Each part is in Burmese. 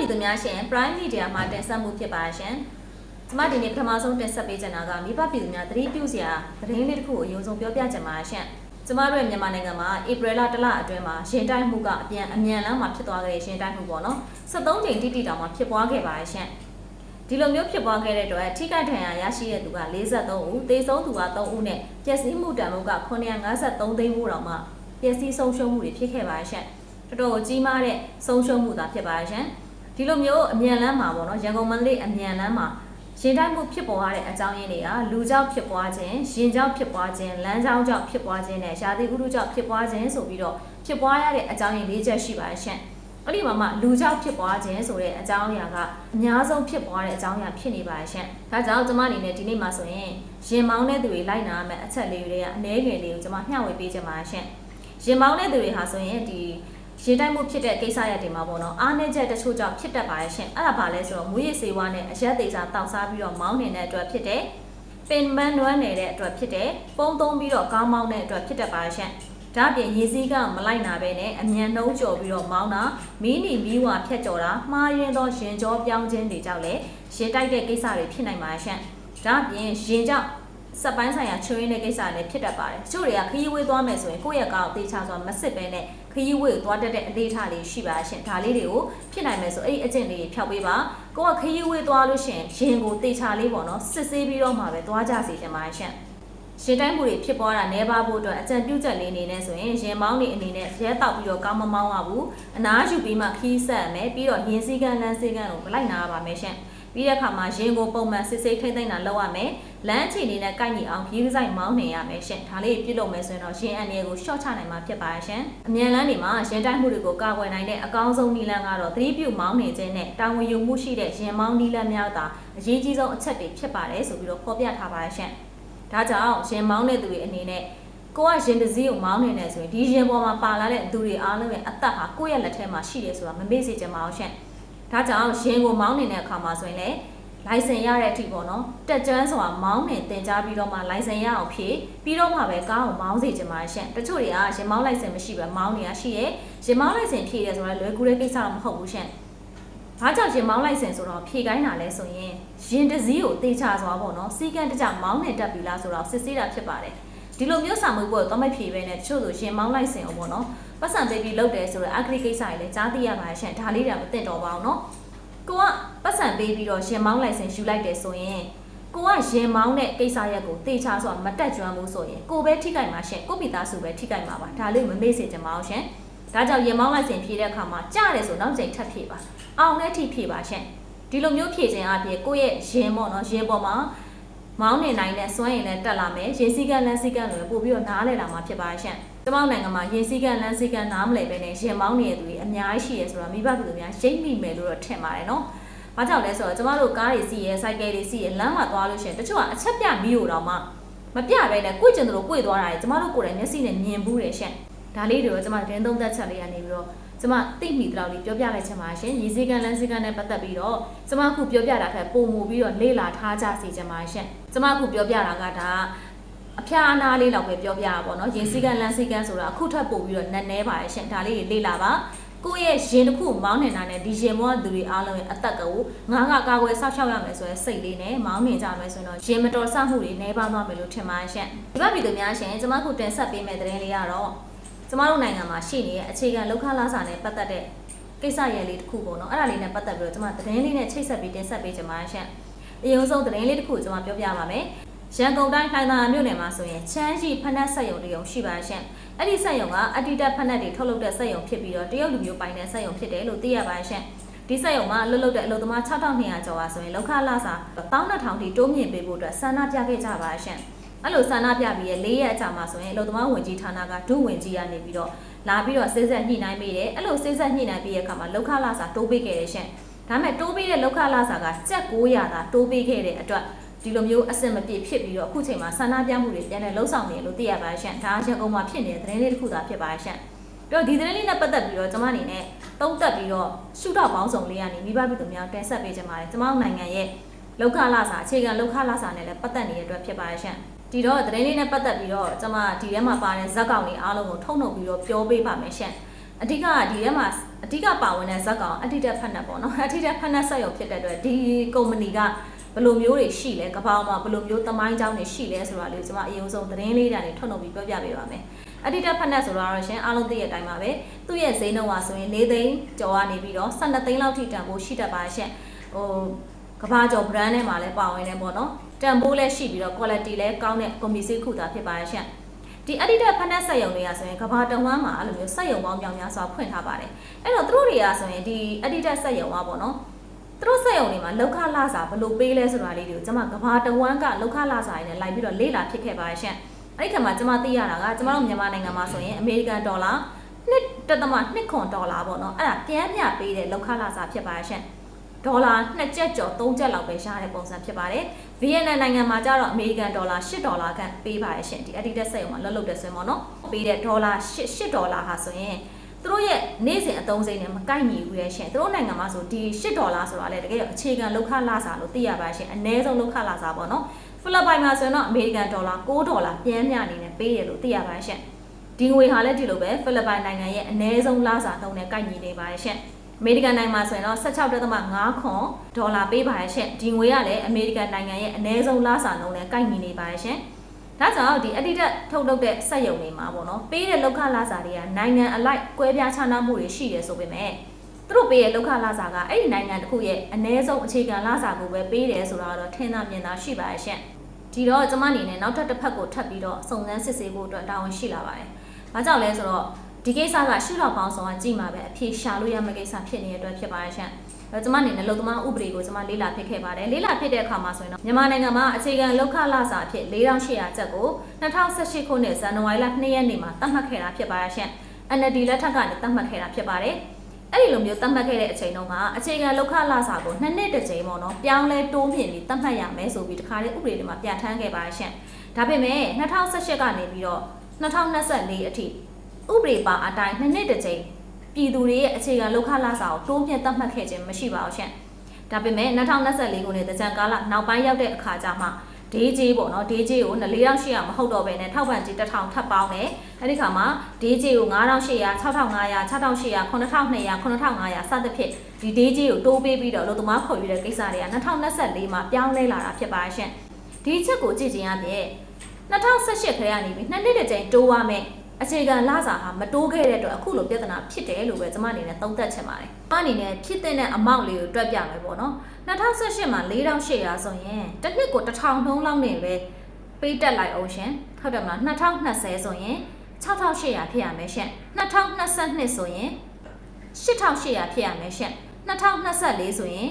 ပြည်သူများရှင် Prime Media မှာတင်ဆက်မှုဖြစ်ပါရှင်။ကျမဒီနေ့ပထမဆုံးတင်ဆက်ပေးချင်တာကမိဘပြည်သူများသတိပြုစရာသတင်းလေးတစ်ခုကိုအယုံဆုံးပြောပြချင်ပါရှင်။ကျမတို့ရဲ့မြန်မာနိုင်ငံမှာဧပြီလတစ်လအတွင်းမှာရင်တိုက်မှုကအပြန်အမြန်လမ်းမှာဖြစ်သွားခဲ့တဲ့ရင်တိုက်မှုပေါ့နော်။73ချိန်တိတိတောင်မှဖြစ်ပွားခဲ့ပါရှင်။ဒီလိုမျိုးဖြစ်ပွားခဲ့တဲ့အတွက်ထိခိုက်ဒဏ်ရာရရှိတဲ့သူက43ဦး၊သေဆုံးသူက3ဦးနဲ့ပျက်စီးမှုတန်ဖိုးက953သိန်းဦးတောင်မှပျက်စီးဆုံးရှုံးမှုတွေဖြစ်ခဲ့ပါရှင်။တော်တော်ကြီးမားတဲ့ဆုံးရှုံးမှုသာဖြစ်ပါရှင်။ ဒီလိုမျိုးအမြန်လမ်းမှာပေါ့နော်ရန်ကုန်မန္တလေးအမြန်လမ်းမှာရင်တိုက်မှုဖြစ်ပေါ်ရတဲ့အကြောင်းရင်းတွေကလူကြောင့်ဖြစ်ပွားခြင်း၊ရင်ကြောင့်ဖြစ်ပွားခြင်း၊လမ်းကြောင်းကြောင့်ဖြစ်ပွားခြင်းနဲ့ရာသီဥတုကြောင့်ဖြစ်ပွားခြင်းဆိုပြီးတော့ဖြစ်ပွားရတဲ့အကြောင်းရင်း၄ချက်ရှိပါရှင်။အဲ့ဒီမှာမှလူကြောင့်ဖြစ်ပွားခြင်းဆိုတဲ့အကြောင်းအရာကအများဆုံးဖြစ်ပွားတဲ့အကြောင်းအရာဖြစ်နေပါရှင်။ဒါကြောင့်ကျမအနေနဲ့ဒီနေ့မှာဆိုရင်ရင်မောင်းတဲ့သူတွေလိုက်နာရမယ့်အချက်လေးတွေကအနည်းငယ်လေးကိုကျမမျှဝေပေးချင်ပါရှင်။ရင်မောင်းတဲ့သူတွေဟာဆိုရင်ဒီ ရေတိုက်မှုဖြစ်တဲ့ကိစ္စရပ်တွေမှာပေါ့နော်အားနည်းချက်တချို့ကြောင့်ဖြစ်တတ်ပါရဲ့ရှင်အဲ့ဒါဘာလဲဆိုတော့မူရည်စေဝါနဲ့အရက်သေးစာတောက်စားပြီးတော့မောင်းနေတဲ့အတွက်ဖြစ်တဲ့ပင်ပန်းနွမ်းနေတဲ့အတွက်ဖြစ်တဲ့ပုံသုံးပြီးတော့ကောင်းမောင်းတဲ့အတွက်ဖြစ်တတ်ပါရဲ့ရှင်ဒါအပြင်ရေစည်းကမလိုက်နာပဲနဲ့အမြန်နှုံးကြော်ပြီးတော့မောင်းတာမီးနီမီးဝါဖြတ်ကျော်တာမှားယွင်းသောရင်ကြောပြောင်းခြင်းတွေကြောင့်လည်းရင်တိုက်တဲ့ကိစ္စတွေဖြစ်နိုင်ပါရဲ့ရှင်ဒါအပြင်ရင်ကြောင့် စက်ပိုင်းဆိုင်ရာချွေးရင်းတဲ့ကိစ္စလည်းဖြစ်တတ်ပါတယ်။တချို့တွေကခရီးဝေးသွားမယ်ဆိုရင်ကိုယ့်ရဲ့ကောက်အသေးချစွာမစစ်ပဲနဲ့ခရီးဝေးကိုသွားတတ်တဲ့အလေးထားလေးရှိပါရှင်။ဒါလေးတွေကိုဖြစ်နိုင်မယ်ဆိုအဲ့ဒီအကျင့်လေးဖြောက်ပေးပါ။ကိုကခရီးဝေးသွားလို့ရှိရင်ရင်ကိုတေချာလေးပေါ့နော်စစ်ဆေးပြီးတော့မှပဲသွားကြစီချင်ပါရှင်။ရှင်တိုင်းမှုတွေဖြစ်ပေါ်တာနဲပါဖို့အတွက်အကြံပြုချက်လေးအနေနဲ့ဆိုရင်ရင်မောင်းနေအနေနဲ့ရဲတောက်ပြီးတော့ကောင်းမမောင်းရဘူး။အနားယူပြီးမှခီးဆက်မယ်ပြီးတော့ရင်စည်းကမ်းလမ်းစည်းကမ်းကိုလိုက်နာရပါမယ်ရှင်။ပြီးတဲ့အခါမှာရင်ကိုပုံမှန်စစ်ဆေးထိမ့်သိမ့်တာလုပ်ရမယ် လမ်းအခြေအနေနဲ့ကိုက်ညီအောင်ခီးဆိုင်မောင်းနေရမယ်ရှင်ဒါလေးပြုလုပ်မယ်ဆိုရင်တော့ရင်အန်ရကိုရှော့ချနိုင်မှာဖြစ်ပါရှင်အမြန်လမ်းတွေမှာရင်တိုက်မှုတွေကိုကာကွယ်နိုင်တဲ့အကောင်းဆုံးနည်းလမ်းကတော့သတိပြုမောင်းနေခြင်းနဲ့တာဝန်ယူမှုရှိတဲ့ရင်မောင်းနည်းလမ်းများသာအရေးကြီးဆုံးအချက်တွေဖြစ်ပါတယ်ဆိုပြီးတော့ဖော်ပြထားပါရှင်ဒါကြောင့်ရင်မောင်းတဲ့သူတွေအနေနဲ့ကိုကရင်တစည်းကိုမောင်းနေတယ်ဆိုရင်ဒီရင်ပေါ်မှာပါလာတဲ့သူတွေအားလုံးရဲ့အသက်ဟာကိုယ့်ရဲ့လက်ထဲမှာရှိတယ်ဆိုတာမမေ့စေချင်ပါဘူးရှင်ဒါကြောင့်ရင်ကိုမောင်းနေတဲ့အခါမှာဆိုရင်လည်း လိုင်စင်ရတဲ့အထိပေါ့နော်တက်ကြွစွာမောင်းနေတင်ကြားပြီးတော့မှလိုင်စင်ရအောင်ဖြည့်ပြီးတော့မှပဲကားကိုမောင်းစေချင်ပါရှင်တချို့တွေကရင်မောင်းလိုင်စင်မရှိပဲမောင်းနေတာရှိရဲ့ရင်မောင်းလိုင်စင်ဖြည့်တယ်ဆိုတော့လွယ်ကူတဲ့ကိစ္စတော့မဟုတ်ဘူးရှင်ဘာကြောင့်ရင်မောင်းလိုက်စင်ဆိုတော့ဖြေခိုင်းတာလဲဆိုရင်ရင်တစည်းကိုတေချာစွာပေါ့နော်စီကံတကြမောင်းနေတတ်ပြီလားဆိုတော့စစ်ဆေးတာဖြစ်ပါတယ်ဒီလိုမျိုးစာမှုပွဲတော့မဖြေပဲနဲ့တချို့ဆိုရင်မောင်းလိုက်စင်အောင်ပေါ့နော်ပတ်စံပေးပြီးလုပ်တယ်ဆိုတော့အဂရိကိစ္စတွေလည်းကြားသိရပါရှင်ဒါလေးတွေကမသိတော့ပါဘူးနော် ကိုကပတ်စံပေးပြီးတော့ရင်မောင်းလိုက်စင်ယူလိုက်တယ်ဆိုရင်ကိုကရင်မောင်းတဲ့ကိစ္စရက်ကိုတေချာဆိုတော့မတက်ကြွဘူးဆိုရင်ကိုပဲထိခိုက်မှာရှင်ကိုမိသားစုပဲထိခိုက်မှာပါဒါလေးမမေ့စေချင်ပါဘူးရှင်ဒါကြောင့်ရင်မောင်းလိုက်စင်ဖြေတဲ့အခါမှာကြားတယ်ဆိုနောက်ချိန်ထပ်ဖြေပါအောင်နဲ့ထိဖြေပါရှင်ဒီလိုမျိုးဖြေခြင်းအပြင်ကိုယ့်ရဲ့ရင်ပေါ့နော်ရင်ပေါ်မှာမောင်းနေနိုင်တဲ့စွမ်းရည်နဲ့တက်လာမယ်ရေစီကန်းလန်းစီကန်းတွေပို့ပြီးတော့နားလည်လာမှာဖြစ်ပါရှင် ကျမတို့နိုင်ငံမှာရေစီကန်းလန်းစီကန်းနားမလည်ပဲနဲ့ရင်မောင်းနေတဲ့သူတွေအများကြီးရှိရဲဆိုတော့မိဘပြည်သူများရိပ်မိမယ်လို့တော့ထင်ပါတယ်နော်။ဘာကြောင့်လဲဆိုတော့ကျမတို့ကားတွေစီးရဲစိုက်ကယ်တွေစီးရဲလမ်းမှာသွားလို့ရှိရင်တချို့ကအချက်ပြမီးကိုတော့မှမပြပဲနဲ့ကိုယ့်ကျင်တို့ကိုယ့်သွားတာတွေကျမတို့ကိုယ်တိုင်မျက်စိနဲ့မြင်ဘူးတယ်ရှင်။ဒါလေးတွေကိုကျမတင်းသုံးသက်ချက်လေးကနေပြီးတော့ကျမသိမိတလောက်လေးပြောပြလိုက်ချင်ပါရှင်။ရေစီကန်းလမ်းစီကန်းနဲ့ပတ်သက်ပြီးတော့ကျမအခုပြောပြတာခက်ပုံမူပြီးတော့လေ့လာထားကြစီချင်ပါရှင်။ကျမအခုပြောပြတာကဒါ အဖျားအနာလေးလောက်ပဲပြောပြတာပေါ့နော်။ရေစီကန်းလမ်းစီကန်းဆိုတာအခုထပ်ပို့ပြီးတော့နက်နဲပါရဲ့ရှင်။ဒါလေးတွေလေ့လာပါ။ကိုယ့်ရဲ့ရင်တစ်ခုမောင်းနေတာနဲ့ဒီရင်မောသူတွေအားလုံးရဲ့အသက်ကိုငါးကကာကွယ်ဆောက်ရှောက်ရမယ်ဆိုရဲစိတ်လေးနဲ့မောင်းနေကြမယ်ဆိုတော့ရင်မတော်ဆမှုတွေနှဲပါသွားမယ်လို့ထင်ပါရှင့်ဒီဘက်ပြည်သူများရှင်ကျွန်မခုတင်ဆက်ပေးမယ့်သတင်းလေးကတော့ကျမတို့နိုင်ငံမှာရှိနေတဲ့အခြေခံလောက်ခလာစာနဲ့ပတ်သက်တဲ့ကိစ္စရပ်လေးတစ်ခုပေါ့နော်အဲ့ဒါလေးနဲ့ပတ်သက်ပြီးတော့ကျွန်မသတင်းလေးနဲ့ချိတ်ဆက်ပြီးတင်ဆက်ပေးချင်ပါရှင့်အရင်ဆုံးသတင်းလေးတစ်ခုကျွန်မပြောပြပါမယ် ရန်ကုန်တိုင်းခိုင်သာမြို့နယ်မှာဆိုရင်ချမ်းရှိဖက်နှက်ဆက်ယုံတရုံရှိပါရှင့်အဲ့ဒီဆက်ယုံကအတီတက်ဖက်နှက်တွေထုတ်လုပ်တဲ့ဆက်ယုံဖြစ်ပြီးတော့တရုတ်လူမျိုးပိုင်တဲ့ဆက်ယုံဖြစ်တယ်လို့သိရပါရှင့်ဒီဆက်ယုံမှာလှုပ်လှုပ်တဲ့အလုပ်သမား6200ကျော်ပါဆိုရင်လောက်ခလာစာ12000တိတိုးမြင့်ပေးဖို့အတွက်ဆန္ဒပြခဲ့ကြပါရှင့်အဲ့လိုဆန္ဒပြပြီးရဲ့၄ရက်အကြာမှာဆိုရင်အလုပ်သမားဝင်ကြီးဌာနကဒုဝင်ကြီးကနေပြီးတော့လာပြီးတော့စိစက်ညှိနှိုင်းပေးတယ်အဲ့လိုစိစက်ညှိနှိုင်းပြီးရဲ့အခါမှာလောက်ခလာစာတိုးပေးခဲ့တယ်ရှင့်ဒါပေမဲ့တိုးပေးတဲ့လောက်ခလာစာကကြက်900သာတိုးပေးခဲ့တဲ့အတွက် ဒီလိုမျိုးအဆင်မပြေဖြစ်ပြီးတော့အခုချိန်မှာဆန္ဒပြမှုတွေပြန်လည်လှုပ်ဆောင်နေလို့သိရပါရှင့်ဒါရန်ကုန်မှာဖြစ်နေတဲ့သတင်းလေးတစ်ခုသာဖြစ်ပါရှင့်ပြီးတော့ဒီသတင်းလေးနဲ့ပတ်သက်ပြီးတော့ကျွန်မအနေနဲ့တုံးသက်ပြီးတော့ရှုထောက်ပေါင်းစုံလေးကနေမိဘပြည်သူများတင်ဆက်ပေးကြပါတယ်ကျွန်မတို့နိုင်ငံရဲ့လောက်ခလာစာအခြေခံလောက်ခလာစာနဲ့လည်းပတ်သက်နေတဲ့အတွက်ဖြစ်ပါရှင့်ဒီတော့သတင်းလေးနဲ့ပတ်သက်ပြီးတော့ကျွန်မဒီထဲမှာပါတဲ့ဇက်ကောင်လေးအားလုံးကိုထုတ်နှုတ်ပြီးတော့ပြောပေးပါမယ်ရှင့်အဓိကကဒီထဲမှာအဓိကပါဝင်တဲ့ဇက်ကောင်အတိတက်ဖက်နဲ့ပေါ့နော်အတိတက်ဖက်နဲ့ဆက်ရုံဖြစ်တဲ့အတွက်ဒီကုမ္ပဏီက ဘယ်လိုမျိုးတွေရှိလဲကမ္ဘာမှာဘယ်လိုမျိုးသမိုင်းကြောင်းတွေရှိလဲဆိုတာလေးကိုကျွန်မအရင်ဆုံးသတင်းလေးတွေထုတ်လုပ်ပြီးပြောပြပေးပါမယ်အတိတက်ဖက်နဲ့ဆိုတော့ရှင်အားလုံးသိတဲ့အတိုင်းပါပဲသူ့ရဲ့ဈေးနှုန်းကဆိုရင်၄သိန်းကျော်ကနေပြီးတော့12သိန်းလောက်ထိတန်ဖို့ရှိတတ်ပါရှင်ဟိုကမ္ဘာကျော် brand နဲ့မှာလည်းပါဝင်နေပေါ့နော်တန်ဖိုးလည်းရှိပြီးတော့ quality လည်းကောင်းတဲ့ community ခုတာဖြစ်ပါရဲ့ရှင်ဒီ editor ဖက်နဲ့ဆက်ယုံတွေကဆိုရင်ကဘာတဝမ်းမှာအဲ့လိုမျိုးဆက်ယုံပေါင်းပြောင်းများစွာဖွင့်ထားပါတယ်အဲ့တော့သူတို့တွေကဆိုရင်ဒီ editor ဆက်ယုံကပေါ့နော် သူတို့ဆက်ယုံတွေမှာလောက်ခလာစာဘယ်လိုပေးလဲဆိုတာလေးတွေကိုကျွန်မကဘာတဝမ်းကလောက်ခလာစာရင်းနဲ့လိုက်ပြီးတော့လေ့လာဖြစ်ခဲ့ပါရဲ့ရှင်အဲ့ဒီခါမှာကျွန်မသိရတာကကျွန်မတို့မြန်မာနိုင်ငံမှာဆိုရင်အမေရိကန်ဒေါ်လာနှစ်တသမနှစ်ခွန်ဒေါ်လာပေါ့နော်အဲ့ဒါပြန်ပြပေးတဲ့လောက်ခလာစာဖြစ်ပါရဲ့ရှင်ဒေါ်လာ2ကျပ်ကျော်3ကျပ်လောက်ပဲရတဲ့ပုံစံဖြစ်ပါတယ်ဗီယက်နမ်နိုင်ငံမှာကျတော့အမေရိကန်ဒေါ်လာ8ဒေါ်လာခန့်ပေးပါရဲ့ရှင်ဒီ editor ဆက်ရုံမှာလွတ်လွတ်တဲ့ဆွဲပေါ့နော်ပေးတဲ့ဒေါ်လာ8 8ဒေါ်လာဟာဆိုရင် သူတို့ရဲ့နေ့စဉ်အသုံးစိတ်နဲ့မကိုက်ညီဘူးရဲ့ရှင်သူတို့နိုင်ငံမှာဆိုဒီ8ဒေါ်လာဆိုတာလေတကယ်အခြေခံလောက်ခလာစာလို့သိရပါရှင်အနည်းဆုံးလောက်ခလာစာပေါ့နော်ဖိလစ်ပိုင်မှာဆိုရင်တော့အမေရိကန်ဒေါ်လာ6ဒေါ်လာပြန်မြအနေနဲ့ပေးတယ်လို့သိရပါရှင်ဒီငွေဟာလည်းဒီလိုပဲဖိလစ်ပိုင်နိုင်ငံရဲ့အနည်းဆုံးလစာနှုန်းနဲ့ကိုက်ညီနေပါရဲ့ရှင်အမေရိကန်နိုင်ငံမှာဆိုရင်တော့16.5ခွန်ဒေါ်လာပေးပါရဲ့ရှင်ဒီငွေကလည်းအမေရိကန်နိုင်ငံရဲ့အနည်းဆုံးလစာနှုန်းနဲ့ကိုက်ညီနေပါရဲ့ရှင် ဒါကြောင့်ဒီအတိတ်ထုတ်လုပ်တဲ့စက်ရုံတွေမှာပေါ့နော်ပေးတဲ့လောက်ခလာစာတွေကနိုင်ငံအလိုက်ကွဲပြားခြားနားမှုတွေရှိတယ်ဆိုပေမဲ့သူတို့ပေးတဲ့လောက်ခလာစာကအဲ့ဒီနိုင်ငံတစ်ခုရဲ့အ ਨੇ ဆုံးအခြေခံလစာကိုပဲပေးတယ်ဆိုတာတော့ထင်သာမြင်သာရှိပါရဲ့ရှင်ဒီတော့ကျမအနေနဲ့နောက်ထပ်တစ်ဖက်ကိုထပ်ပြီးတော့စုံစမ်းစစ်ဆေးဖို့အတွက်တာဝန်ရှိလာပါတယ်။ဘာကြောင့်လဲဆိုတော့ဒီကိစ္စကရှုထောင့်ပေါင်းဆောင်ကကြည့်မှာပဲအဖြေရှာလို့ရမယ့်ကိစ္စဖြစ်နေတဲ့အတွက်ဖြစ်ပါရဲ့ရှင်။အဲ ကျမအနေနဲ့လုံသမားဥပဒေကိုကျမလေးလာဖြစ်ခဲ့ပါတယ်။လေးလာဖြစ်တဲ့အခါမှာဆိုရင်တော့မြန်မာနိုင်ငံမှာအခြေခံလောက်ခလာစာအဖြစ်4800ကျပ်ကို2018ခုနှစ်ဇန်နဝါရီလ2ရက်နေ့မှာသတ်မှတ်ခဲ့တာဖြစ်ပါရဲ့ရှင်။ NLD လက်ထက်ကနေသတ်မှတ်ခဲ့တာဖြစ်ပါတယ်။အဲ့ဒီလိုမျိုးသတ်မှတ်ခဲ့တဲ့အချိန်တုန်းကအခြေခံလောက်ခလာစာကိုနှစ်နှစ်တစ်ချိန်ပေါ့နော်ပြောင်းလဲတိုးမြင့်ပြီးသတ်မှတ်ရမယ်ဆိုပြီးတခါလေးဥပဒေတွေမှာပြဋ္ဌာန်းခဲ့ပါရှင်။ဒါပေမဲ့2018ကနေပြီးတော့2024အထိဥပဒေပါအတိုင်းနှစ်နှစ်တစ်ချိန် ပြည်သူတွေရဲ့အခြေခံလောက်ခလာစာကိုတိုးမြင့်သတ်မှတ်ခဲ့ခြင်းမရှိပါဘူးရှင်။ဒါပေမဲ့2024ခုနှစ်တကြံကာလနောက်ပိုင်းရောက်တဲ့အခါကျမှဒေးဂျေးပေါ့နော်ဒေးဂျေးကို4800မဟုတ်တော့ဘဲနဲ့ထောက်ပံ့ကြေး1000ထပ်ပေါင်းတယ်အဲ့ဒီခါမှာဒေးဂျေးကို9800 6500 6800 9200 9500စသဖြင့်ဒီဒေးဂျေးကိုတိုးပေးပြီးတော့လူသမားခေါ်ယူတဲ့ကိစ္စတွေက2024မှာပြောင်းလဲလာတာဖြစ်ပါရှင်ဒီချက်ကိုကြည့်ခြင်းအပြင်2018ခရဲကနေပြီးနှစ်နှစ်တစ်ကြိမ်တိုးရမယ် အခြေခံလစာဟာမတိုးခဲ့တဲ့အတွက်အခုလိုပြဿနာဖြစ်တယ်လို့ပဲကျွန်မအနေနဲ့သုံးသပ်ချင်ပါတယ်။ကျွန်မအနေနဲ့ဖြစ်တဲ့အမောက်လေးကိုတွက်ပြမယ်ပေါ့နော်။2018မှာ4800ဆိုရင်တစ်နှစ်ကို1000နှုန်းလောက်နဲ့ပဲပေးတက်လိုက်အောင်ရှင်။ဟုတ်တယ်မလား2020ဆိုရင်6800ဖြစ်ရမယ်ရှင်။2022ဆိုရင်8800ဖြစ်ရမယ်ရှင်။2024ဆိုရင်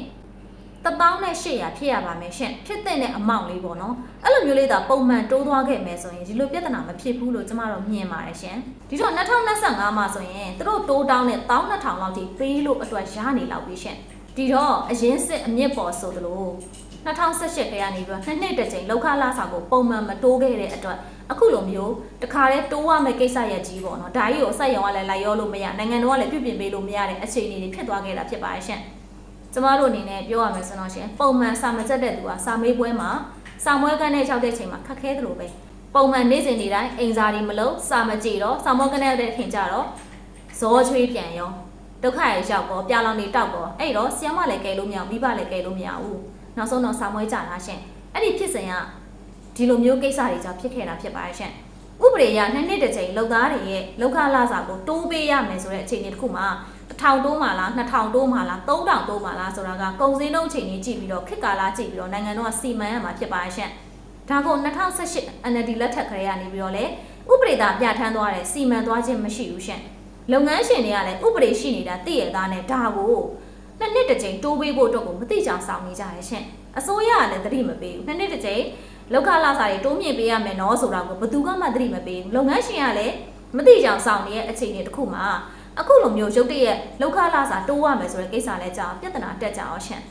1800ဖြစ်ရပါမယ်ရှင်ဖြစ်တဲ့အမောင့်လေးပေါ့နော်အဲ့လိုမျိုးလေးသာပုံမှန်တိုးသွားခဲ့မယ်ဆိုရင်ဒီလိုပြဿနာမဖြစ်ဘူးလို့ကျမတို့မြင်ပါတယ်ရှင်ဒီတော့2025မှာဆိုရင်သူတို့တိုးတောင်းတဲ့12000လောက်ထိပေးလို့အတွက်ရနေလောက်ပြီရှင်ဒီတော့အရင်စစ်အမြင့်ပေါ်ဆိုသလို2018ခရကနေပြီးတော့နှစ်နှစ်တစ်ကြိမ်လောက်ခလာစာကိုပုံမှန်မတိုးခဲ့တဲ့အတွက်အခုလိုမျိုးတခါတည်းတိုးရမယ့်ကိစ္စရဲ့ကြီးပေါ့နော်ဒါကြီးကိုစက်ရုံကလည်းလိုက်ရောလို့မရနိုင်ငံတော်ကလည်းပြုပြင်ပေးလို့မရတဲ့အခြေအနေတွေဖြစ်သွားခဲ့တာဖြစ်ပါရဲ့ရှင် ကျမတို့အနေနဲ့ပြောရမယ်ဆိုတော့ရှင်ပုံမှန်စာမကျက်တဲ့သူကစာမေးပွဲမှာစာမွဲကန်းနဲ့ရောက်တဲ့ချိန်မှာခက်ခဲတယ်လို့ပဲပုံမှန်နေ့စဉ်နေ့တိုင်းအိမ်စာတွေမလို့စာမကြည့်တော့စာမွဲကန်းနဲ့တဲ့ထင်ကြတော့ဇောချွေးပြန်ရောဒုက္ခရဲ့ရောက်တော့ပြာလောင်နေတောက်တော့အဲ့တော့ဆီယမလည်းကဲလို့မရဘူးမိဘလည်းကဲလို့မရဘူးနောက်ဆုံးတော့စာမွဲကြတာရှင်အဲ့ဒီဖြစ်စဉ်ကဒီလိုမျိုးကိစ္စတွေကြောင့်ဖြစ်ခဲ့တာဖြစ်ပါရဲ့ရှင်ဥပဒေအရနှစ်နှစ်တစ်ချိန်လောက်သားတွေရဲ့လောက်ခလာစာကိုတိုးပေးရမယ်ဆိုတဲ့အခြေအနေတစ်ခုမှာ 1000တိုးမှလား2000တိုးမှလား3000တိုးမှလားဆိုတာကကုန်စည်နှုန်းချိန်ကြီးကြည့်ပြီးတော့ခက်ကာလာကြည့်ပြီးတော့နိုင်ငံတော်ကစီမံရမှာဖြစ်ပါရဲ့ရှင်ဒါကို2018 NLD လက်ထက်ခရေကနေပြီးတော့လေဥပဒေသားပြဋ္ဌာန်းသွားတယ်စီမံသွားခြင်းမရှိဘူးရှင်လုပ်ငန်းရှင်တွေကလည်းဥပဒေရှိနေတာသိရသားနဲ့ဒါကိုနှစ်နှစ်တစ်ကြိမ်တိုးပေးဖို့အတွက်ကိုမသိကြအောင်ဆောင်နေကြရရှင်အစိုးရကလည်းသတိမပေးဘူးနှစ်နှစ်တစ်ကြိမ်လောက်ကလာစာတွေတိုးမြင့်ပေးရမယ်နော်ဆိုတာကိုဘယ်သူမှသတိမပေးဘူးလုပ်ငန်းရှင်ကလည်းမသိကြအောင်ဆောင်နေတဲ့အခြေအနေတစ်ခုမှာ အခုလိုမျိုးရုပ်တရက်လောက်ခလာစာတိုးရမယ်ဆိုတဲ့ကိစ္စလဲကြာပြဿနာတက်ကြအောင်ရှင်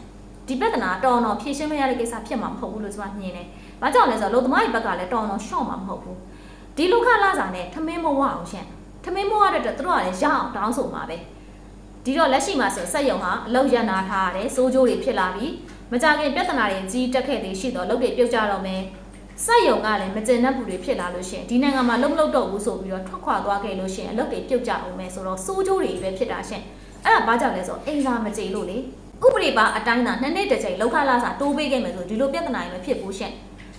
ဒီပြဿနာတော်တော်ဖြေရှင်းမရတဲ့ကိစ္စဖြစ်မှာမဟုတ်ဘူးလို့ကျွန်မမြင်တယ်။ဘာကြောင့်လဲဆိုတော့လူသမားရဲ့ဘက်ကလည်းတော်တော်ရှော့မှာမဟုတ်ဘူး။ဒီလောက်ခလာစာနဲ့ထမင်းမဝအောင်ရှင်။ထမင်းမဝတဲ့အတွက်သူတို့ကလည်းရအောင်တောင်းဆိုမှာပဲ။ဒီတော့လက်ရှိမှာဆိုစက်ယုံဟာအလောက်ရနာထားရတယ်စိုးကြိုးတွေဖြစ်လာပြီးမကြခင်ပြဿနာတွေကြီးတက်ခဲ့သေးရှိတော့လုပ်တွေပြုတ်ကြတော့မယ်။ စက်ယုံကလည်းမကျင်တတ်ဘူးတွေဖြစ်လာလို့ရှရင်ဒီနိုင်ငံမှာလုံမလုံတော့ဘူးဆိုပြီးတော့ထွက်ခွာသွားခဲ့လို့ရှရင်အလုပ်တွေပြုတ်ကြအောင်မယ်ဆိုတော့စိုးကျိုးတွေပဲဖြစ်တာရှင်အဲ့ဒါဘာကြောင့်လဲဆိုတော့အိမ်သာမကြေလို့လေဥပဒေပါအတိုင်းသာနှစ်နှစ်တစ်ချိန်လောက်ခလာစာတိုးပေးခဲ့မယ်ဆိုဒီလိုပြဿနာတွေမဖြစ်ဘူးရှင်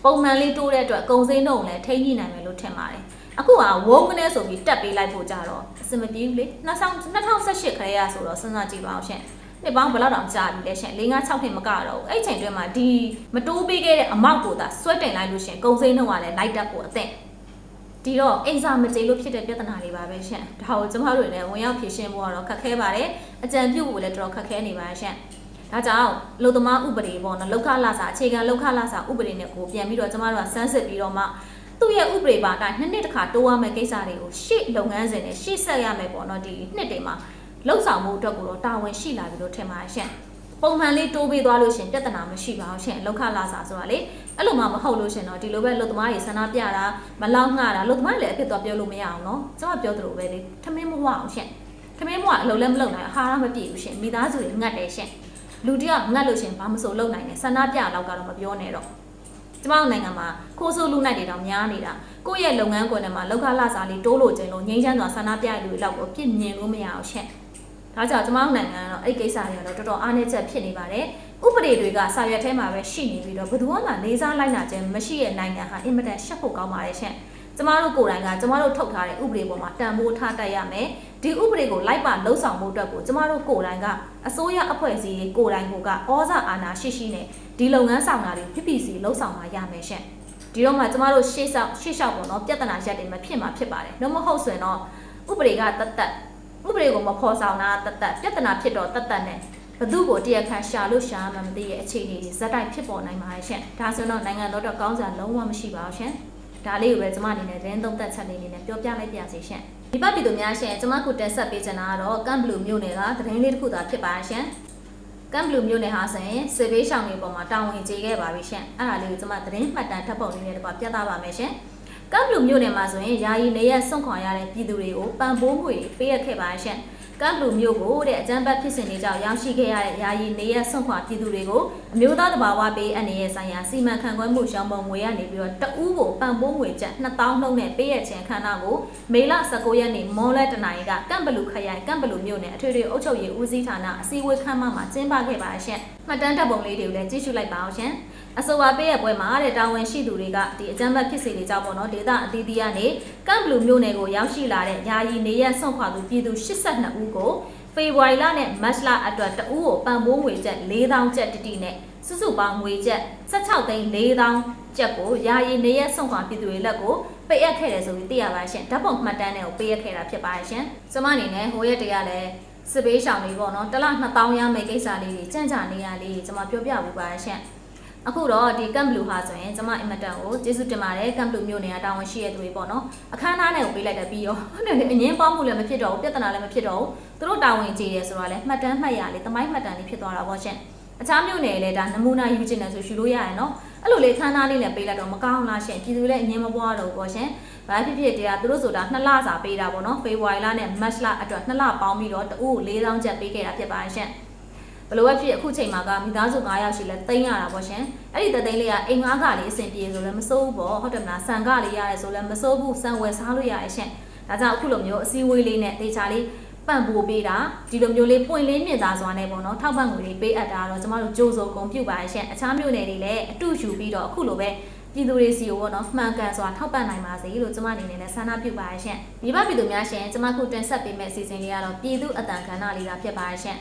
ပုံမှန်လေးတိုးတဲ့အတွက်အကုန်စိမ်းတော့လည်းထိန်းညှိနိုင်မယ်လို့ထင်ပါတယ်အခုကဝုန်းကနေဆိုပြီးတက်ပေးလိုက်ဖို့ကြတော့အစမပြေဘူးလေ2018ခရဲရဆိုတော့စဉ်းစားကြည့်ပါအောင်ရှင် ဒီပေါင်းဘယ်လောက်တောင်ကြာပြီလဲရှင်၄၅6နှစ်မကတော့ဘူးအဲ့ချိန်တွင်းမှာဒီမတိုးပေးခဲ့တဲ့အမောက်ကိုသာဆွဲတင်လိုက်လို့ရှင်ကုံစိမ်းနှုတ်ကလည်းလိုက်တက်ဖို့အသင့်ဒီတော့အိမ်စာမကြေလို့ဖြစ်တဲ့ပြဿနာတွေပါပဲရှင်ဒါကိုကျမတို့လည်းဝင်ရောက်ဖြေရှင်းဖို့ကတော့ခက်ခဲပါတယ်အကြံပြုဖို့လည်းတော်တော်ခက်ခဲနေပါရှင်ဒါကြောင့်လုံသမားဥပဒေပေါ့နော်လောက်ခလာစာအခြေခံလောက်ခလာစာဥပဒေနဲ့ကိုပြန်ပြီးတော့ကျမတို့ကစမ်းစစ်ပြီးတော့မှသူ့ရဲ့ဥပဒေပါအတိုင်းနှစ်နှစ်တစ်ခါတိုးရမယ့်ကိစ္စတွေကိုရှေ့လုပ်ငန်းစဉ်နဲ့ရှေ့ဆက်ရမယ်ပေါ့နော်ဒီနှစ်တွေမှာ လှုပ်ဆောင်မှုအတွက်ကိုတော့တာဝန်ရှိလာပြီလို့ထင်ပါတယ်ရှင်ပုံမှန်လေးတိုးပေးသွားလို့ရှင်ပြဿနာမရှိပါဘူးရှင်လောက်ခလာစာဆိုတာလေအဲ့လိုမှမဟုတ်လို့ရှင်တော့ဒီလိုပဲလုံသမားကြီးဆန္ဒပြတာမလောက်ငှတာလုံသမားလည်းအဖြစ်သွားပြောလို့မရအောင်နော်ကျွန်မပြောသလိုပဲလေထမင်းမဝအောင်ရှင်ထမင်းမဝအလုံးလည်းမလုံနိုင်အာဟာရမပြည့်ဘူးရှင်မိသားစုတွေငတ်တယ်ရှင်လူတယောက်ငတ်လို့ရှင်ဘာမဆိုလုံနိုင်တယ်ဆန္ဒပြတော့ကတော့မပြောနဲ့တော့ကျမတို့နိုင်ငံမှာခိုးဆိုးလူနိုင်တွေတော့များနေတာကိုယ့်ရဲ့လုပ်ငန်းကွန်ထဲမှာလောက်ခလာစာလေးတိုးလို့ခြင်းလို့ငိမ့်ချမ်းစွာဆန္ဒပြရလူတွေလောက်ကိုပြစ်မြင်လို့မရအောင်ရှင် ဒါကြောင့်ကျမတို့နိုင်ငံကတော့အဲ့ဒီကိစ္စတွေကတော့တော်တော်အားနည်းချက်ဖြစ်နေပါတယ်ဥပဒေတွေကစာရွက်ထဲမှာပဲရှိနေပြီးတော့ဘယ်သူမှလေးစားလိုက်နာခြင်းမရှိတဲ့နိုင်ငံဟာအင်မတန်ရှက်ဖို့ကောင်းပါတယ်ရှင်ကျမတို့ကိုယ်တိုင်ကကျမတို့ထုတ်ထားတဲ့ဥပဒေပေါ်မှာတန်ဖိုးထားတတ်ရမယ်ဒီဥပဒေကိုလိုက်ပါလှုပ်ဆောင်မှုအတွက်ကိုကျမတို့ကိုယ်တိုင်ကအစိုးရအဖွဲ့အစည်းကိုယ်တိုင်ကဩဇာအာဏာရှိရှိနဲ့ဒီလုပ်ငန်းဆောင်တာတွေဖြစ်ဖြစ်စီလှုပ်ဆောင်มาရမယ်ရှင်ဒီတော့မှကျမတို့ရှေ့ဆောက်ရှေ့လျှောက်ပေါ့နော်ပြဿနာရက်တွေမဖြစ်မှာဖြစ်ပါတယ်လို့မဟုတ်ဆိုရင်တော့ဥပဒေကတတ်တတ် ဥပဒေကိုမဖော်ဆောင်တာတတ်တတ်ပြဿနာဖြစ်တော့တတ်တတ်နဲ့ဘသူ့ကိုတရားခံရှာလို့ရှာမှမသိရဲ့အခြေအနေတွေဇက်တိုက်ဖြစ်ပေါ်နိုင်ပါတယ်ရှင်ဒါဆိုတော့နိုင်ငံတော်တော့ကောင်းစားလုံးဝမရှိပါဘူးရှင်ဒါလေးကိုပဲကျမအနေနဲ့ရင်းသုံးသက်ချက်လေးနဲ့ပြောပြလိုက်ပြစီရှင်ဒီပတ်ပြည်သူများရှင်ကျမခုတက်ဆက်ပေးချင်တာကတော့ကမ်ဘလူးမြို့နယ်ကသတင်းလေးတစ်ခုသာဖြစ်ပါရှင်ကမ်ဘလူးမြို့နယ်ဟာဆိုရင်စေဘေးရှောင်တွေပေါ်မှာတာဝန်ကျေခဲ့ပါပြီရှင်အဲ့ဒါလေးကိုကျမသတင်းမှတ်တမ်းထပ်ပုံလေးနဲ့တကွပြသပါမယ်ရှင် ကမ်ဘလူးမြို့နယ်မှာဆိုရင်ယာယီနေရဆွန့်ခွာရတဲ့ပြည်သူတွေကိုပံပိုးငွေပေးရခဲ့ပါရှင်ကမ်ဘလူမျိုးကိုတဲ့အကြမ်းဖက်ဖြစ်စဉ်တွေကြောင့်ရောက်ရှိခဲ့ရတဲ့ယာယီနေရဆွန့်ခွာပြည်သူတွေကိုအမျိုးသားတဘာဝပေးအနေရဲ့ဆိုင်ရာစီမံခန့်ခွဲမှုရှောင်းပုံငွေကနေပြီးတော့တအူးကိုပံပိုးငွေကျပ်2000နှုန်းနဲ့ပေးရခြင်းခန္ဓာကိုမေလ19ရက်နေ့မွန်လက်တနာရီကကမ်ဘလူခရိုင်ကမ်ဘလူမျိုးနဲ့အထွေထွေအုပ်ချုပ်ရေးဦးစီးဌာနအစည်းအဝေးခန်းမမှာကျင်းပခဲ့ပါရှင့်မှတ်တမ်းတပ်ပုံလေးတွေကိုလည်းကြည့်ရှုလိုက်ပါအောင်ရှင် အဆိုပါပေးရပွဲမှာတဲ့တာဝန်ရှိသူတွေကဒီအကြမ်းဖက်ဖြစ်စေတွေကြောင့်ပေါ့နော်ဒေသအသီးသီးကနေကမ်ဘလူမျိုးနယ်ကိုရောက်ရှိလာတဲ့ယာယီနေရဆွန့်ခွာသူပြည်သူ82ဦးကိုဖေဖော်ဝါရီလနဲ့မတ်လအတွက်တဦးကိုပံပိုးငွေကျပ်4000ကျပ်တတိနဲ့စုစုပေါင်းငွေကျပ်16သိန်း4000ကျပ်ကိုယာယီနေရဆွန့်ခွာပြည်သူတွေလက်ကိုပေးအပ်ခဲ့တယ်ဆိုပြီးသိရပါရှင်ဓာတ်ပုံမှတ်တမ်းတွေကိုပေးအပ်ခဲ့တာဖြစ်ပါရှင်ကျမအနေနဲ့ဟိုရက်တည်းကလည်းစစ်ပေးရှောင်လေးပေါ့နော်တစ်လ2000ရမယ့်ကိစ္စလေးတွေကြံ့ကြာနေရလေးကျွန်မပြောပြပေးပါရှင် အခုတော့ဒီကမ်ဘလူဟာဆိုရင်ကျမအင်မတန်ကိုကျေးဇူးတင်ပါတယ်ကမ်ဘလူမျိုးနေတာဝန်ရှိရတဲ့သူတွေပေါ့နော်အခမ်းအနားနဲ့ကိုပေးလိုက်တယ်ပြီးရောဟုတ်တယ်အငင်းပေါင်းမှုလည်းမဖြစ်တော့ဘူးပြဿနာလည်းမဖြစ်တော့ဘူးသူတို့တာဝန်ကြီးတယ်ဆိုတော့လည်းမှတ်တမ်းမှတ်ရလေးတမိုင်းမှတ်တမ်းလေးဖြစ်သွားတာပေါ့ရှင်အခြားမျိုးနယ်လည်းဒါနမူနာယူချင်တယ်ဆိုယူလို့ရရနော်အဲ့လိုလေခန်းသားလေးနဲ့ပေးလိုက်တော့မကောင်းလားရှင်ပြည်သူလည်းအငင်းမပွားတော့ဘူးပေါ့ရှင်ဘာဖြစ်ဖြစ်တရားသူတို့ဆိုတာနှစ်လစာပေးတာပေါ့နော်ဖေဖော်ဝါရီလနဲ့မတ်လအတွက်နှစ်လပေါင်းပြီးတော့တအုပ်4000ကျပ်ပေးခဲ့တာဖြစ်ပါရှင် ဘလို့ပဲဖြစ်အခုချိန်မှာကမိသားစု9ယောက်ရှိလဲတိန်းရတာပေါ့ရှင်အဲ့ဒီတသိန်းလေးကအိမ်ငါးကလေးအဆင်ပြေဆိုလဲမစိုးဘူးပေါ့ဟုတ်တယ်မလားဆန်ကလေးရတယ်ဆိုလဲမစိုးဘူးဆန်ဝယ်စားလို့ရတယ်ရှင်ဒါကြောင့်အခုလိုမျိုးအစည်းအဝေးလေးနဲ့တေချာလေးပံ့ပိုးပေးတာဒီလိုမျိုးလေးပွင့်လင်းမြင့်သာစွာနဲ့ပေါ့နော်ထောက်ပံ့ငွေလေးပေးအပ်တာတော့ကျမတို့ကြိုးစိုးကုန်ပြုပါရှင်အခြားမျိုးနယ်တွေလည်းအတူယူပြီးတော့အခုလိုပဲပြည်သူတွေစီကိုပေါ့နော်မှန်ကန်စွာထောက်ပံ့နိုင်ပါစေလို့ကျမအနေနဲ့လည်းဆန္ဒပြုပါရှင်မိဘပြည်သူများရှင်ကျမခုတင်ဆက်ပေးမယ့်အစီအစဉ်လေးကတော့ပြည်သူအတန်ခန္ဓာလေးတာဖြစ်ပါရှင်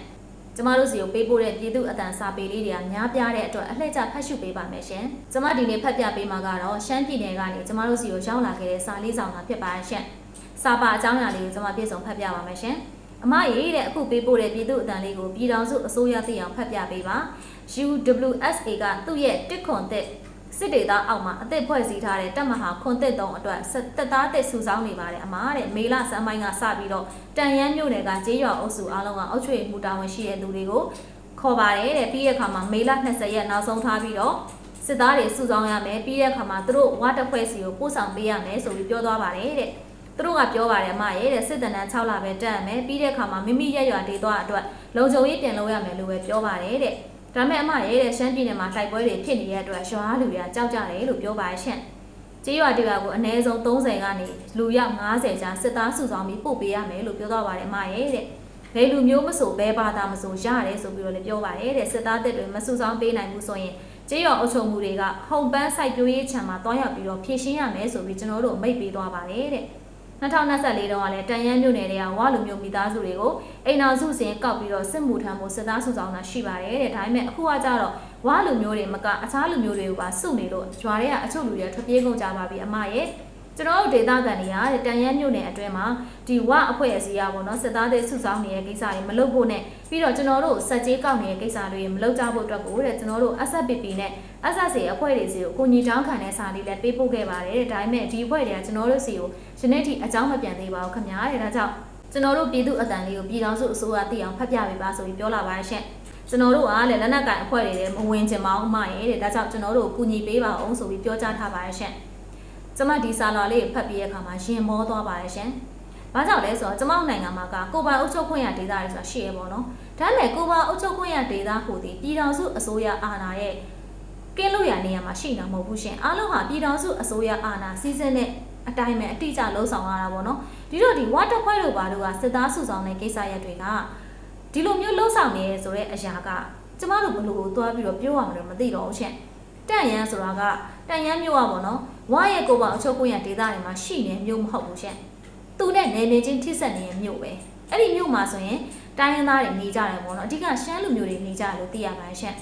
ကျမတို့စီကိုပေးပို့တဲ့ပြည်သူအတန်စာပေလေးတွေကများပြားတဲ့အတွက်အလှည့်ကျဖတ်ရှုပေးပါမယ်ရှင်။ကျမဒီနေ့ဖတ်ပြပေးမှာကတော့ရှမ်းပြည်နယ်ကနေကျမတို့စီကိုရောက်လာခဲ့တဲ့စာလေးဆောင်တာဖြစ်ပါရှင်။စာပါအကြောင်းအရာလေးကိုကျမပြည့်စုံဖတ်ပြပါမယ်ရှင်။အမရေးတဲ့အခုပေးပို့တဲ့ပြည်သူအတန်လေးကိုပြည်တော်စုအစိုးရသိအောင်ဖတ်ပြပေးပါ။ UWSA ကသူ့ရဲ့တစ်ခွန်သက် စစ်ဒေသအောက်မှာအသက်ဖွဲ့စည်းထားတဲ့တပ်မဟာခွန်သက်တုံးအတွက်တက်သားတက်စုဆောင်းနေပါတယ်အမားတဲ့မေလစမ်းပိုင်းကစပြီးတော့တန်ရန်မြို့နယ်ကကျေးရွာအုပ်စုအားလုံးကအုပ်ချုပ်မှုတာဝန်ရှိတဲ့သူတွေကိုခေါ်ပါတယ်တဲ့ပြီးတဲ့အခါမှာမေလ20ရက်နောက်ဆုံးထားပြီးတော့စစ်သားတွေစုဆောင်းရမယ်ပြီးတဲ့အခါမှာသူတို့ဝါတပ်ဖွဲ့စီကိုပို့ဆောင်ပေးရမယ်ဆိုပြီးပြောသွားပါတယ်တဲ့သူတို့ကပြောပါတယ်အမရဲ့တဲ့စစ်တနန်း6လပဲတက်ရမယ်ပြီးတဲ့အခါမှာမိမိရက်ရွာဒေသအတွက်လုံခြုံရေးပြန်လုပ်ရမယ်လို့ပဲပြောပါတယ်တဲ့ ဒါပေမဲ့အမရဲ့တဲ့ရှမ်းပြည်နယ်မှာတိုက်ပွဲတွေဖြစ်နေတဲ့အတွက်ရွာလူတွေကကြောက်ကြတယ်လို့ပြောပါရှင့်ကျေးရွာတရွာကိုအနည်းဆုံး30ကနေလူရောက်90ကျားစစ်သားစုဆောင်ပြီးပို့ပေးရမယ်လို့ပြောတော့ပါတယ်အမရဲ့တဲ့ဘယ်လူမျိုးမဆိုဘယ်ဘာသာမဆိုရတယ်ဆိုပြီးတော့လည်းပြောပါတယ်တဲ့စစ်သားတက်တွေမစုဆောင်ပေးနိုင်ဘူးဆိုရင်ကျေးရွာအုပ်ချုပ်မှုတွေကဟုန်ပန်းစိုက်ပျိုးရေးခြံမှာတွားရောက်ပြီးတော့ဖြည့်ရှင်းရမယ်ဆိုပြီးကျွန်တော်တို့မိတ်ပေးသွားပါတယ်တဲ့ 2024တုန်းကလည်းတန်ရန်မြို့နယ်တွေကဝါလူမျိုးမိသားစုတွေကိုအိမ်အောင်စုစင်ကောက်ပြီးတော့စစ်မှုထမ်းဖို့စစ်သားစုဆောင်တာရှိပါတယ်တဲ့ဒါပေမဲ့အခုကကြတော့ဝါလူမျိုးတွေမကအခြားလူမျိုးတွေကိုပါစုနေလို့ဂျွာတွေကအချုပ်လူတွေထွက်ပြေးကုန်ကြပါပြီအမရဲ့ ကျွန်တော်တို့ဒေသခံတွေကတဲ့တန်ရန်မြို့နယ်အတွင်းမှာဒီဝအဖွဲ့အစည်းအပေါ့နော်စစ်သားတွေစုဆောင်နေတဲ့ကိစ္စတွေမလုပ်ဖို့နဲ့ပြီးတော့ကျွန်တော်တို့စက်ကြီးကောက်နေတဲ့ကိစ္စတွေမလုပ်ကြဖို့အတွက်ကိုတဲ့ကျွန်တော်တို့ SFPP နဲ့ SSC အဖွဲ့တွေစီကိုကိုညီတောင်းခံတဲ့စာလေးလည်းပေးပို့ခဲ့ပါတယ်တဲ့ဒါပေမဲ့ဒီအဖွဲ့တွေကကျွန်တော်တို့စီကိုယနေ့ထိအကြောင်းမပြန်သေးပါဘူးခင်ဗျာတဲ့ဒါကြောင့်ကျွန်တော်တို့ပြည်သူအတန်လေးကိုပြည်တော်စုအစိုးရသိအောင်ဖတ်ပြပေးပါဆိုပြီးပြောလာပါရှင့်ကျွန်တော်တို့ကလည်းလက်နက်ကင်အဖွဲ့တွေလည်းမဝင်ချင်ပါဘူးမရဲ့တဲ့ဒါကြောင့်ကျွန်တော်တို့ကိုကူညီပေးပါအောင်ဆိုပြီးပြောကြားထားပါရှင့် ကျမဒီစာလွာလေးကိုဖတ်ပြီးတဲ့အခါမှာရင်မောသွားပါရဲ့ရှင်။ဘာကြောင့်လဲဆိုတော့ကျမတို့နိုင်ငံမှာကကိုပိုင်အုပ်ချုပ်ခွင့်ရဒေသတွေဆိုတာရှိရပေါ့နော်။ဒါပေမဲ့ကိုပိုင်အုပ်ချုပ်ခွင့်ရဒေသဟိုဒီပြည်တော်စုအစိုးရအာဏာရဲ့ကင်းလို့ရနေရမှာရှိတာမဟုတ်ဘူးရှင်အားလုံးဟာပြည်တော်စုအစိုးရအာဏာစီစဉ်တဲ့အတိုင်းပဲအတိအကျလှုံ့ဆော်ရတာပေါ့နော်ဒီတော့ဒီဝါတက်ဖွဲ့လို့ပါလို့ကစစ်သားစုဆောင်တဲ့ကိစ္စရက်တွေကဒီလိုမျိုးလှုံ့ဆော်နေရဆိုတဲ့အရာကကျမတို့ဘလို့သွားပြီးတော့ပြောရမှာလို့မသိတော့ဘူးရှင်တန့်ရန်ဆိုတာကတန့်ရန်မျိုးอ่ะပေါ့နော် ဝါရဲ့ကိုပေါ့အချုပ်ကိုရဒေသတွေမှာရှိနေမျိုးမဟုတ်ဘူးရှင်သူနဲ့နေနေချင်းထိဆက်နေတဲ့မျိုးပဲအဲ့ဒီမျိုးမှာဆိုရင်တိုင်းရင်းသားတွေနေကြတယ်ပေါ့နော်အဓိကရှမ်းလူမျိုးတွေနေကြတယ်လို့သိရပါတယ်ရှင်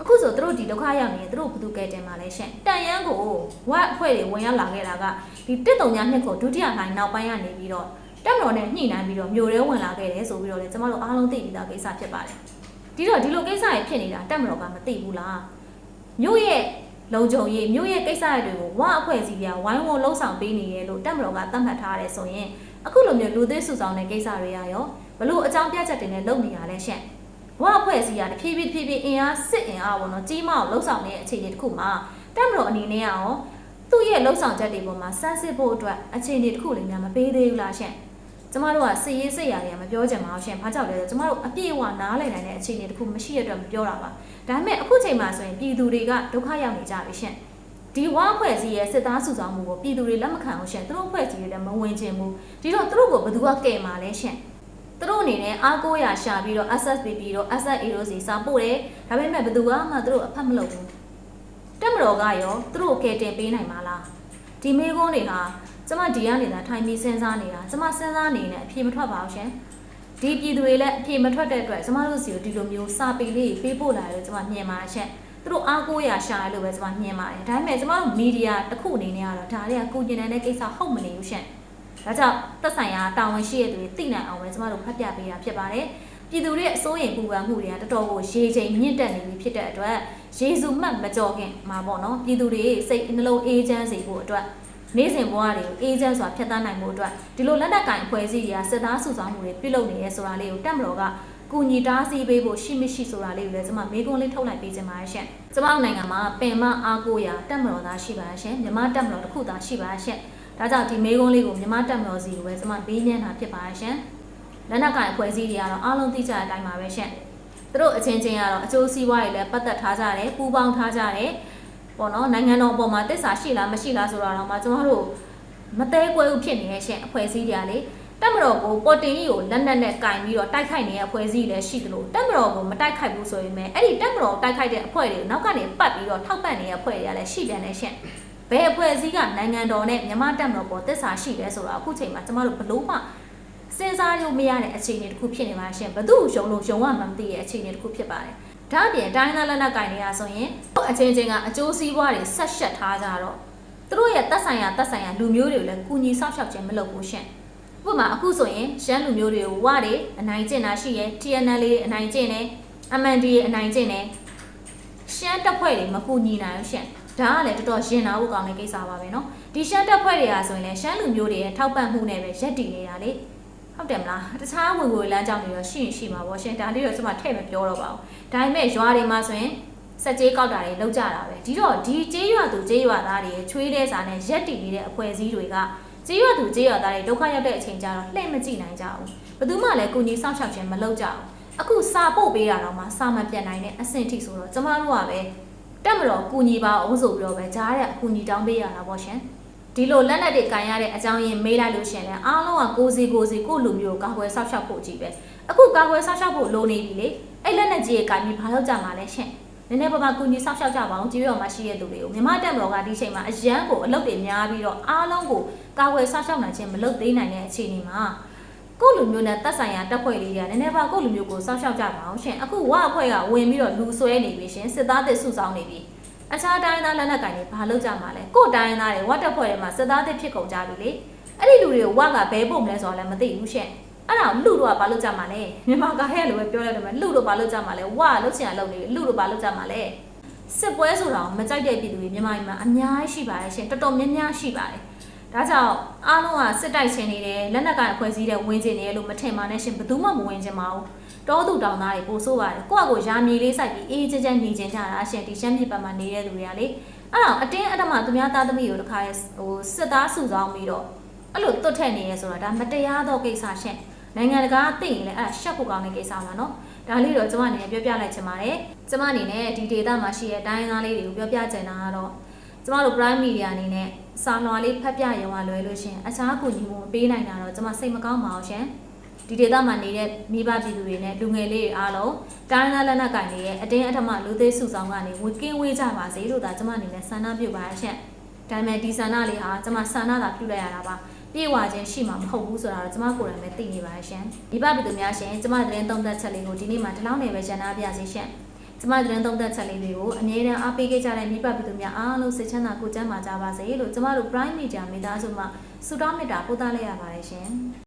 အခုဆိုသူတို့ဒီဒုက္ခရောက်နေရင်သူတို့ဘယ်သူကဲတင်มาလဲရှင်တန်ရန်ကိုဝတ်အဖွဲ့တွေဝင်ရောက်လာခဲ့တာကဒီတစ်တုံညာနှစ်ကိုဒုတိယနိုင်နောက်ပိုင်းကနေပြီးတော့တက်မတော်နဲ့ညှိနှိုင်းပြီးတော့မျိုးရဲဝင်လာခဲ့တယ်ဆိုပြီးတော့လေကျမတို့အားလုံးသိပြီးသားကိစ္စဖြစ်ပါတယ်ဒီတော့ဒီလိုကိစ္စတွေဖြစ်နေတာတက်မတော်ကမသိဘူးလားမျိုးရဲ့ လုံခြုံရေးမျိုးရဲ့ကိစ္စတွေကိုဝအဖွဲ့အစည်းကဝိုင်းဝန်းလှုံ့ဆော်ပေးနေတယ်လို့တက်မတော်ကသတ်မှတ်ထားတယ်ဆိုရင်အခုလိုမျိုးလူသေးစုဆောင်တဲ့ကိစ္စတွေရရောဘလို့အကြောင်းပြချက်တွေနဲ့လုပ်နေရလဲရှင့်ဝအဖွဲ့အစည်းကတဖြည်းဖြည်းဖြည်းဖြည်းအင်အားစစ်အင်အားပေါ့နော်ကြီးမောက်လှုပ်ဆောင်နေတဲ့အခြေအနေတစ်ခုမှာတက်မတော်အနေနဲ့ရောသူ့ရဲ့လှုပ်ဆောင်ချက်တွေပေါ်မှာစမ်းစစ်ဖို့အတွက်အခြေအနေတစ်ခုလေးများမပေးသေးဘူးလားရှင့် ကျမတို့ကစစ်ရေးစစ်ရာတွေကမပြောချင်ပါဘူးရှင်။ဘာကြောင့်လဲဆိုတော့ကျမတို့အပြည့်အဝနားလည်နိုင်တဲ့အခြေအနေတစ်ခုမရှိတဲ့အတွက်မပြောတာပါ။ဒါပေမဲ့အခုချိန်မှာဆိုရင်ပြည်သူတွေကဒုက္ခရောက်နေကြပြီရှင်။ဒီဝါဖွဲ့စည်းရဲ့စစ်သားစုဆောင်မှုကိုပြည်သူတွေလက်မခံအောင်ရှင်။သူတို့ဖွဲ့စည်းတွေလည်းမဝင်ချင်ဘူး။ဒီတော့သူတို့ကိုဘယ်သူကကယ်မှာလဲရှင်။သူတို့အနေနဲ့အားကိုးရရှာပြီးတော့ SSBB တော့ SSA တို့စီစာပို့တယ်။ဒါပေမဲ့ဘယ်သူမှသူတို့အဖတ်မလုပ်ဘူး။တက်မတော်ကရောသူတို့ကိုကယ်တင်ပေးနိုင်မှာလား။ဒီမေကုန်းတွေဟာ ကျမဒီကနေသာထိုင်ပြီးစဉ်းစားနေတာကျမစဉ်းစားနေနေအဖြေမထွက်ပါဘူးရှင်ဒီပြည်သူတွေလည်းအဖြေမထွက်တဲ့အတွက်ကျမတို့စီကိုဒီလိုမျိုးစာပေလေးပေးပို့လာတယ်ကျမမြင်ပါရှင်သူတို့အားကိုးရရှာရလို့ပဲကျမမြင်ပါတယ်ဒါပေမဲ့ကျမတို့မီဒီယာတစ်ခုအနေနဲ့ကတော့ဒါတွေကကုကျင်တဲ့ကိစ္စဟုတ်မနေဘူးရှင်ဒါကြောင့်သက်ဆိုင်ရာတာဝန်ရှိတဲ့သူတွေသိနိုင်အောင်ပဲကျမတို့ဖတ်ပြပေးတာဖြစ်ပါတယ်ပြည်သူတွေအစိုးရပူပန်မှုတွေကတော်တော်ကိုရေချိန်မြင့်တက်နေပြီဖြစ်တဲ့အတွက်ရေစုမှတ်မကြော်ခင်မှာပေါ့နော်ပြည်သူတွေစိတ်နှလုံးအေးချမ်းစေဖို့အတွက် နေ့စဉ်ဘဝတွေကိုအေးချမ်းစွာဖြတ်သန်းနိုင်မှုအတွက်ဒီလိုလက်နက်ကင်အဖွဲ့အစည်းတွေကစစ်သားစုဆောင်မှုတွေပြုလုပ်နေရဲဆိုတာလေးကိုတက်မတော်ကကူညီတားဆီးပေးဖို့ရှိမရှိဆိုတာလေးကိုလည်းကျွန်မမေးခွန်းလေးထုတ်လိုက်ပေးချင်ပါတယ်ရှင်။ကျွန်မနိုင်ငံမှာပင်မအားကိုးရာတက်မတော်သားရှိပါရှင်။မြမတက်မတော်တစ်ခုသာရှိပါရှင်။ဒါကြောင့်ဒီမေးခွန်းလေးကိုမြမတက်မတော်စီကိုပဲကျွန်မပေးညံ့တာဖြစ်ပါရှင်။လက်နက်ကင်အဖွဲ့အစည်းတွေကတော့အားလုံးသိကြတဲ့အတိုင်းပါပဲရှင်။သူတို့အချင်းချင်းကတော့အကျိုးစီးပွားတွေလည်းပတ်သက်ထားကြတယ်ပူးပေါင်းထားကြတယ်။ ပေါ့နော်နိုင်ငံတော်အပေါ်မှာတစ္ဆာရှိလားမရှိလားဆိုတာတော့မှကျွန်တော်တို့မတဲကွဲဘူးဖြစ်နေတဲ့ရှင်အဖွဲ့အစည်းတွေကလေတက်မတော်ကိုပေါ်တင်ကြီးကိုလက်နက်နဲ့ကင်ပြီးတော့တိုက်ခိုက်နေတဲ့အဖွဲ့အစည်းလည်းရှိသလိုတက်မတော်ကိုမတိုက်ခိုက်ဘူးဆိုရင်လည်းအဲ့ဒီတက်မတော်တိုက်ခိုက်တဲ့အဖွဲ့တွေနောက်ကနေပတ်ပြီးတော့ထောက်ပံ့နေတဲ့အဖွဲ့တွေကလည်းရှိပြန်နေရှင်ဘယ်အဖွဲ့အစည်းကနိုင်ငံတော်နဲ့မြန်မာတက်မတော်ပေါ်တစ္ဆာရှိလဲဆိုတော့အခုချိန်မှာကျမတို့ဘလို့မှစဉ်းစားလို့မရတဲ့အခြေအနေတစ်ခုဖြစ်နေပါရှင်ဘသူ့ရုံလို့ရုံကမှမသိတဲ့အခြေအနေတစ်ခုဖြစ်ပါတယ် ဒါအပြင်တိုင်းသားလက်နက်ကင်တွေကဆိုရင်အချင်းချင်းကအကျိုးစီးပွားတွေဆက်ရှက်ထားကြတော့သူတို့ရဲ့တက်ဆိုင်ရာတက်ဆိုင်ရာလူမျိုးတွေကိုလည်းကူညီဆောက်ရှောက်ခြင်းမလုပ်ဘူးရှင်ဥပမာအခုဆိုရင်ရှမ်းလူမျိုးတွေကိုဝတွေအနိုင်ကျင့်တာရှိရဲ TNL လေးအနိုင်ကျင့်တယ် MND ရဲ့အနိုင်ကျင့်တယ်ရှမ်းတပ်ဖွဲ့တွေမကူညီနိုင်ဘူးရှင်ဒါကလည်းတော်တော်ရင်နာဖို့ကောင်းတဲ့ကိစ္စပါပဲเนาะဒီရှမ်းတပ်ဖွဲ့တွေကဆိုရင်လည်းရှမ်းလူမျိုးတွေရဲ့ထောက်ပံ့မှုနဲ့ပဲရက်တည်နေတာလေ ဟုတ်တယ်မလားတခြားဝင်ငွေလမ်းကြောင်းတွေရောရှိရင်ရှိမှာပေါ့ရှင်ဒါလေးတော့ကျွန်မထည့်မပြောတော့ပါဘူးဒါပေမဲ့ရွာတွေမှာဆိုရင်စက်ကြေးကောက်တာတွေလောက်ကြတာပဲဒီတော့ဒီကြေးရွာသူကြေးရွာသားတွေချွေးတဲ့စာနဲ့ရက်တည်နေတဲ့အဖွဲ့အစည်းတွေကကြေးရွာသူကြေးရွာသားတွေဒုက္ခရောက်တဲ့အချိန်ကျတော့လှည့်မကြည့်နိုင်ကြဘူးဘယ်သူမှလည်းကုညီစောင့်ရှောက်ခြင်းမလုပ်ကြဘူးအခုစာပို့ပေးတာတော့မှစာမပြတ်နိုင်တဲ့အဆင့်ထိဆိုတော့ကျမတို့ကပဲတက်မတော်ကူညီပါအောင်ဆိုပြီးတော့ပဲကြားတဲ့အကူညီတောင်းပေးရတာပေါ့ရှင် ဒီလိုလက်လက်တွေကန်ရတဲ့အကြောင်းရင်းမေးလိုက်လို့ရှင်လဲအားလုံးကကိုစီကိုစီကိုလူမျိုးကိုကာကွယ်ဆောက်ရှောက်ဖို့ကြည့်ပဲအခုကာကွယ်ဆောက်ရှောက်ဖို့လိုနေပြီလေအဲ့လက်နဲ့ကြီးရဲ့ကန်ပြီးဘာလုပ်ကြမှာလဲရှင်နည်းနည်းပါးပါးကူညီဆောက်ရှောက်ကြပါအောင်ကြည့်ရမှာရှိတဲ့သူတွေကိုမြမတက်မတော်ကဒီချိန်မှာအရန်ကိုအလုပ်တွေများပြီးတော့အားလုံးကိုကာကွယ်ဆောက်ရှောက်နိုင်ခြင်းမလုပ်သေးနိုင်တဲ့အခြေအနေမှာကိုယ့်လူမျိုးနဲ့တက်ဆိုင်ရာတက်ဖွဲ့လေးတွေကနည်းနည်းပါကိုယ့်လူမျိုးကိုစောင့်ရှောက်ကြပါအောင်ရှင်အခုဝအဖွဲ့ကဝင်ပြီးတော့လူဆွဲနေပြီရှင်စစ်သားတစ်စုဆောင်နေပြီ အခြားတိုင်းသားလက်နက်ကင်တွေဘာလုပ်ကြမှာလဲကိုယ့်တိုင်းသားတွေဝတ်တက်ဖွဲ့တွေမှာစစ်သားတစ်ဖြစ်ကုန်ကြပြီလေအဲ့ဒီလူတွေကိုဝကဘဲပုံမလဲဆိုတော့လည်းမသိဘူးရှင်အဲ့ဒါလူတို့ကဘာလုပ်ကြမှာလဲမြန်မာကဟဲ့လို့ပဲပြောရတယ်မယ်လူတို့ဘာလုပ်ကြမှာလဲဝလုတ်ချင်ရလုပ်နေပြီလူတို့ဘာလုပ်ကြမှာလဲစစ်ပွဲဆိုတာကိုမကြိုက်တဲ့ပြည်သူတွေမြန်မာပြည်မှာအများကြီးရှိပါတယ်ရှင်တော်တော်များများရှိပါတယ်ဒါကြောင့်အားလုံးကစစ်တိုက်ရှင်နေတယ်လက်နက်ကင်အဖွဲ့အစည်းတဲ့ဝင်ကျင်နေတယ်လို့မထင်ပါနဲ့ရှင်ဘယ်သူမှမဝင်ကျင်ပါဘူး တောသူတောင်သားတွေပို့ဆိုးပါတယ်ကိုယ့်အကိုရာမြေလေးစိုက်ပြီးအေးချမ်းချမ်းနေကျင်ကြတာရှင်ဒီရှမ်းပြည်ပတ်မှာနေတဲ့သူတွေကလေအဲ့တော့အတင်းအဓမ္မသူများသားသမီးကိုတခါရဲဟိုစစ်သားစုဆောင်ပြီးတော့အဲ့လိုတွတ်ထက်နေရဲဆိုတာဒါမတရားသောကိစ္စရှင်နိုင်ငံတကာသိရင်လည်းအဲ့ဒါရှက်ဖို့ကောင်းတဲ့ကိစ္စပါနော်ဒါလေးတော့ကျွန်မအနေနဲ့ပြောပြလိုက်ချင်ပါတယ်ကျွန်မအနေနဲ့ဒီဒေတာမှာရှိတဲ့တိုင်းသားလေးတွေကိုပြောပြချင်တာကတော့ကျမတို့ prime media အနေနဲ့စာလွှာလေးဖတ်ပြရုံကလွယ်လို့ရှရင်အခြားကူညီမှုမပေးနိုင်တာတော့ကျမစိတ်မကောင်းပါဘူးရှင် ဒီဒေသမှာနေတဲ့မိဘပြည်သူတွေနဲ့လူငယ်လေးတွေအားလုံးတိုင်းသားလက်နက်ကင်တွေရဲ့အတင်းအဓမ္မလူသေးစုဆောင်ကနေဝကင်းဝေးကြပါစေလို့ဒါကျမအနေနဲ့ဆန္ဒပြုပါရရှင်ဒါပေမဲ့ဒီဆန္ဒလေးဟာကျမဆန္ဒသာပြုလိုက်ရတာပါပြေဝခြင်းရှိမှာမဟုတ်ဘူးဆိုတာတော့ကျမကိုယ်တိုင်ပဲသိနေပါရရှင်မိဘပြည်သူများရှင်ကျမသတင်းသုံးသပ်ချက်လေးကိုဒီနေ့မှဒီလောက်နေပဲရန်နာပြစေရှင်ကျမသတင်းသုံးသက်ချက်လေးတွေကိုအမြဲတမ်းအားပေးခဲ့ကြတဲ့မိဘပြည်သူများအားလုံးစိတ်ချမ်းသာကိုယ်ကျန်းမာကြပါစေလို့ကျမတို့ Prime Media မိသားစုမှဆုတောင်းမေတ္တာပို့သလိုက်ရပါတယ်ရှင်။